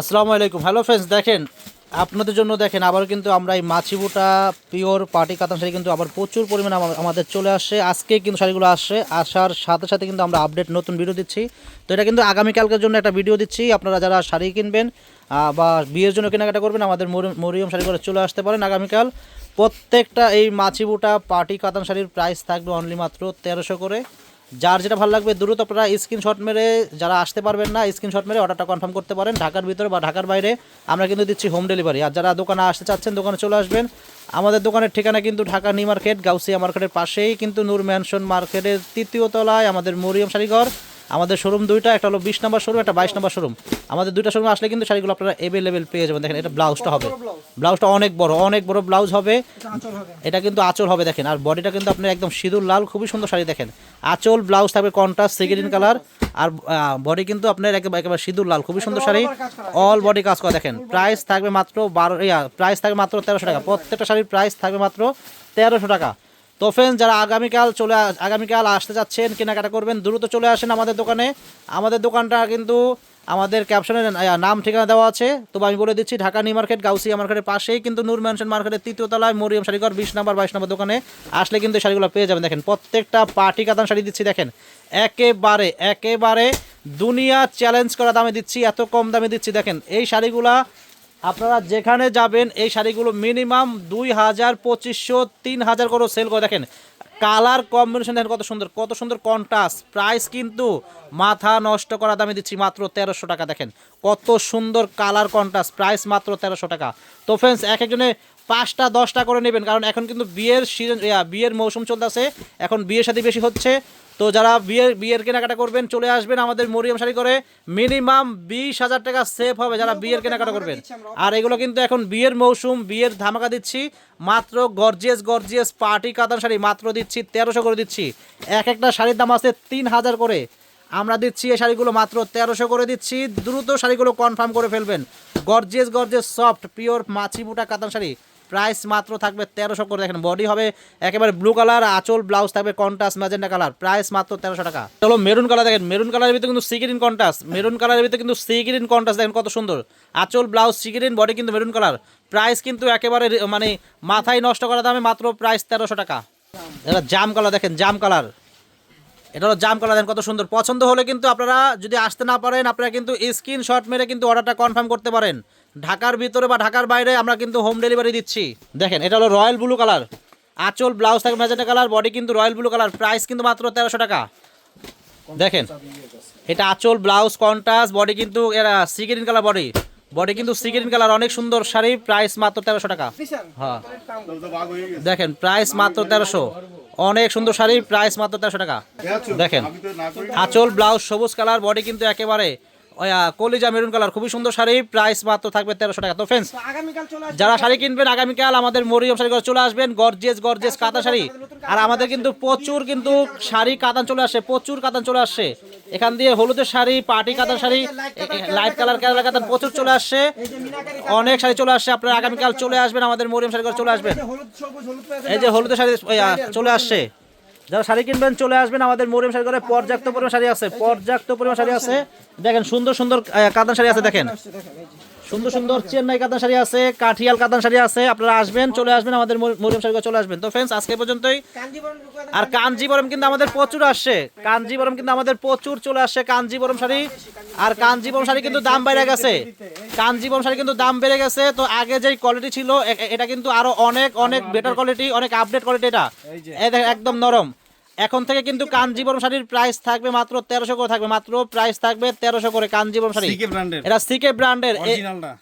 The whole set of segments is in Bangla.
আসসালামু আলাইকুম। হ্যালো ফ্রেন্ডস দেখেন, আপনাদের জন্য দেখেন, আবার কিন্তু আমরা এই মাছিবুটা পিওর পার্টি কাতান শাড়ি কিন্তু আবার প্রচুর পরিমাণে আমাদের চলে আসছে। আজকে কিন্তু শাড়িগুলো আসছে। আসার সাথে সাথে কিন্তু আমরা আপডেট নতুন ভিডিও দিচ্ছি। তো এটা কিন্তু আগামীকালকের জন্য একটা ভিডিও দিচ্ছি। আপনারা যারা শাড়ি কিনবেন বা বিয়ের জন্য কেনাকাটা করবেন, আমাদের মরি- মরিয়ম শাড়ি করে চলে আসতে পারেন আগামীকাল। প্রত্যেকটা এই মাছিবুটা পার্টি কাতান শাড়ির প্রাইস থাকবে অনলি মাত্র তেরোশো করে। যার যেটা ভালো লাগবে দ্রুত আপনারা স্ক্রিনশট মেরে যারা আসতে পারবেন না স্ক্রিনশট মেরে অর্ডারটা কনফার্ম করতে পারেন। ঢাকার ভিতরে বা ঢাকার বাইরে আমরা কিন্তু দিচ্ছি হোম ডেলিভারি আর যারা দোকানে আসতে চাচ্ছেন, দোকানে চলে আসবেন, আমাদের দোকানের ঠিকানা কিন্তু ঢাকা নিউ মার্কেট গাউসিয়া মার্কেটের পাশেই। কিন্তু নূর ম্যানশন মার্কেটের তৃতীয় তলায় আমাদের মরিয়ম শাড়িঘর। আমাদের শোরুম দুইটা একটা হলো বিশ নম্বর শোরুম একটা বাইশ নম্বর শোরুম আমাদের দুইটা শোরুম আসলে কিন্তু শাড়িগুলো আপনারা অ্যাভেলেবেল পেয়ে যাবেন। দেখেন এটা ব্লাউজটা হবে। ব্লাউজটা অনেক বড় অনেক বড় ব্লাউজ হবে। এটা কিন্তু আঁচল হবে দেখেন। আর বডিটা কিন্তু আপনার একদম সিঁদুর লাল খুবই সুন্দর শাড়ি দেখেন। আঁচল ব্লাউজ থাকবে কন্ট্রাস্ট সিগ্রিন কালার আর বডি কিন্তু আপনার একেবারে একেবারে সিঁদুর লাল খুবই সুন্দর শাড়ি। অল বডি কাজ করা দেখেন। প্রাইস থাকবে মাত্র বারো ইয়া প্রাইস থাকবে মাত্র তেরোশো টাকা। প্রত্যেকটা শাড়ির প্রাইস থাকবে মাত্র তেরোশো টাকা। তো ফ্রেন্ডস যারা আগামীকাল চলে আগামীকাল আসতে যাচ্ছেন, কেনাকাটা করবেন, দ্রুত চলে আসেন আমাদের দোকানে। আমাদের দোকানটা কিন্তু আমাদের ক্যাপশনে নাম, ঠিকানা দেওয়া আছে। তো আমি বলে দিচ্ছি, ঢাকা নিউ মার্কেট, গাউসিয়া মার্কেটের পাশেই কিন্তু নূর ম্যানশন মার্কেটের তৃতীয় তলায় মরিয়ম শাড়িঘর, বিশ নাম্বার, বাইশ নম্বর দোকানে আসলে কিন্তু শাড়িগুলো পেয়ে যাবেন। দেখেন, প্রত্যেকটা পার্টি কাতান শাড়ি দিচ্ছি, দেখেন। একেবারে একেবারে দুনিয়া চ্যালেঞ্জ করা দামে দিচ্ছি, এত কম দামে দিচ্ছি। দেখেন, এই শাড়িগুলা আপনারা যেখানে যাবেন, এই শাড়িগুলো মিনিমাম দুই হাজার, পঁচিশশো, তিন হাজার করে সেল করে। দেখেন কালার কম্বিনেশন দেখেন কত সুন্দর কত সুন্দর কন্ট্রাস্ট প্রাইস কিন্তু মাথা নষ্ট করা দামে দিচ্ছি মাত্র তেরোশো টাকা, দেখেন। কত সুন্দর কালার কন্ট্রাস্ট প্রাইস মাত্র তেরোশো টাকা। তো ফ্রেন্ডস এক একজনে পাঁচটা, দশটা করে নেবেন। কারণ এখন কিন্তু বিয়ের সিজন বিয়ের মৌসুম চলতেছে। এখন বিয়ের সাথে বেশি হচ্ছে। তো যারা বিয়ের বিয়ের কেনাকাটা করবেন, চলে আসবেন আমাদের মরিয়াম শাড়ি করে। মিনিমাম বিশ হাজার টাকা সেভ হবে যারা বিয়ের কেনাকাটা করবেন। আর এগুলো কিন্তু এখন বিয়ের মৌসুম, বিয়ের ধামাকা দিচ্ছি। মাত্র গর্জিয়াস গর্জিয়াস পার্টি কাতান শাড়ি। মাত্র দিচ্ছি তেরোশো করে দিচ্ছি। এক একটা শাড়ির দাম আছে তিন হাজার করে। আমরা দিচ্ছি এই শাড়িগুলো মাত্র তেরোশো করে দিচ্ছি। দ্রুত শাড়িগুলো কনফার্ম করে ফেলবেন। গর্জিয়াস গর্জিয়াস সফট পিওর মাছি বুটা কাতান শাড়ি। প্রাইস মাত্র থাকবে তেরোশো করে। দেখেন বডি হবে একেবারে ব্লু কালার আঁচল ব্লাউজ থাকবে কন্টাস্ট ম্যাজেন্ডা কালার প্রাইস মাত্র তেরোশো টাকা। চলো মেরুন কালার দেখেন মেরুন কালারের ভিতরে কিন্তু সিগ্রিন কন্টাস্ট মেরুন কালারের ভিতরে কিন্তু সিগ্রিন কন্টাস্ট দেখেন কত সুন্দর। আঁচল ব্লাউজ সিগ্রিন বডি কিন্তু মেরুন কালার প্রাইস কিন্তু একেবারে মানে মাথায় নষ্ট করা দামে মাত্র প্রাইস তেরোশো টাকা। এটা জাম কালার দেখেন, জাম কালার এটা হলো জাম কালার দেন কত সুন্দর। পছন্দ হলে কিন্তু আপনারা যদি আসতে না পারেন, আপনারা কিন্তু স্ক্রিনশট মেরে কিন্তু অর্ডারটা কনফার্ম করতে পারেন। ঢাকার ভিতরে বা ঢাকার বাইরে আমরা কিন্তু হোম ডেলিভারি দিচ্ছি। দেখেন, এটা হলো রয়্যাল ব্লু কালার আঁচল ব্লাউজ থাকে ম্যাজেন্টা কালার বডি কিন্তু রয়্যাল ব্লু কালার প্রাইস কিন্তু মাত্র তেরোশো টাকা। দেখেন, এটা আঁচল ব্লাউজ কন্টাস বডি কিন্তু, এরা sea green colour body body কিন্তু সিগ্রিন কালার অনেক সুন্দর শাড়ি প্রাইস মাত্র তেরোশো টাকা। হ্যাঁ। দেখেন প্রাইস মাত্র তেরোশো। অনেক সুন্দর শাড়ি প্রাইস মাত্র তেরোশো টাকা। দেখেন, আঁচল ব্লাউজ সবুজ কালার বডি কিন্তু একেবারে কলিজা মেরুন কালার খুবই সুন্দর শাড়ি প্রাইস মাত্র থাকবে তেরোশো টাকা। তো ফ্রেন্ডস যারা শাড়ি কিনবেন আগামীকাল আমাদের মরিয়ম শাড়ি চলে আসবেন গর্জেস গর্জেস কাতান শাড়ি। আর আমাদের কিন্তু প্রচুর কিন্তু শাড়ি কাতান চলে আসে প্রচুর কাতান চলে আসছে এখান দিয়ে হলুদের শাড়ি পার্টি কাতান শাড়ি লাইট কালার কেরালা কাতান প্রচুর চলে আসছে অনেক শাড়ি চলে আসছে আপনারা আগামীকাল চলে আসবেন আমাদের মরিয়ম শাড়ি চলে আসবেন। কালার, এই যে হলুদের শাড়ি চলে আসছে যারা শাড়ি কিনবেন, চলে আসবেন আমাদের মরিয়ম শাড়ি করে পর্যাপ্ত পরিমাণ শাড়ি আছে, পর্যাপ্ত পরিমাণ শাড়ি আছে। দেখেন সুন্দর সুন্দর কাদান শাড়ি আছে, দেখেন। সুন্দর সুন্দর চেন্নাই কাতান শাড়ি আছে কাঠিয়াল কাতান শাড়ি আছে আপনারা আসবেন চলে আসবেন আমাদের মরি- মরিয়ম শাড়ি চলে আসবেন। তো ফ্রেন্ডস আজকে পর্যন্তই। আর কাঞ্জিবরম কিন্তু আমাদের প্রচুর আসছে। কাঞ্জিবরম কিন্তু আমাদের প্রচুর চলে আসছে কাঞ্জিবরম শাড়ি। আর কাঞ্জিবরম শাড়ি কিন্তু দাম বেড়ে গেছে। কাঞ্জিবরম শাড়ি কিন্তু দাম বেড়ে গেছে। তো আগে যেই কোয়ালিটি ছিল এটা কিন্তু আরও অনেক অনেক বেটার কোয়ালিটি অনেক আপডেট কোয়ালিটি এটা। একদম নরম। এখন থেকে কিন্তু কাঞ্জিবরম শাড়ির প্রাইস থাকবে মাত্র তেরোশো করে থাকবে মাত্র প্রাইস থাকবে তেরোশো করে কাঞ্জিবরম শাড়ি। সিকে ব্র্যান্ডের এটা সিকে ব্র্যান্ডের।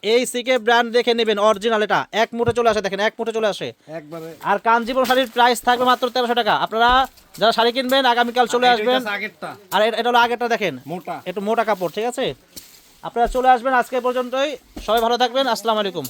এই সিকে ব্র্যান্ড দেখে নেবেন অরিজিনাল এটা। এক মুঠে চলে আসে দেখেন এক মুঠে চলে আসে। একবারে। আর কাঞ্জিপুরম শাড়ির প্রাইস থাকবে মাত্র তেরোশো টাকা। আপনারা যারা শাড়ি কিনবেন আগামীকাল চলে আসবেন। আর এটা- এটা হলো আগেরটা দেখেন। মোটা। একটু মোটা কাপড় ঠিক আছে? আপনারা চলে আসবেন আজকে পর্যন্তই। সবাই ভালো থাকবেন। আসসালামু আলাইকুম।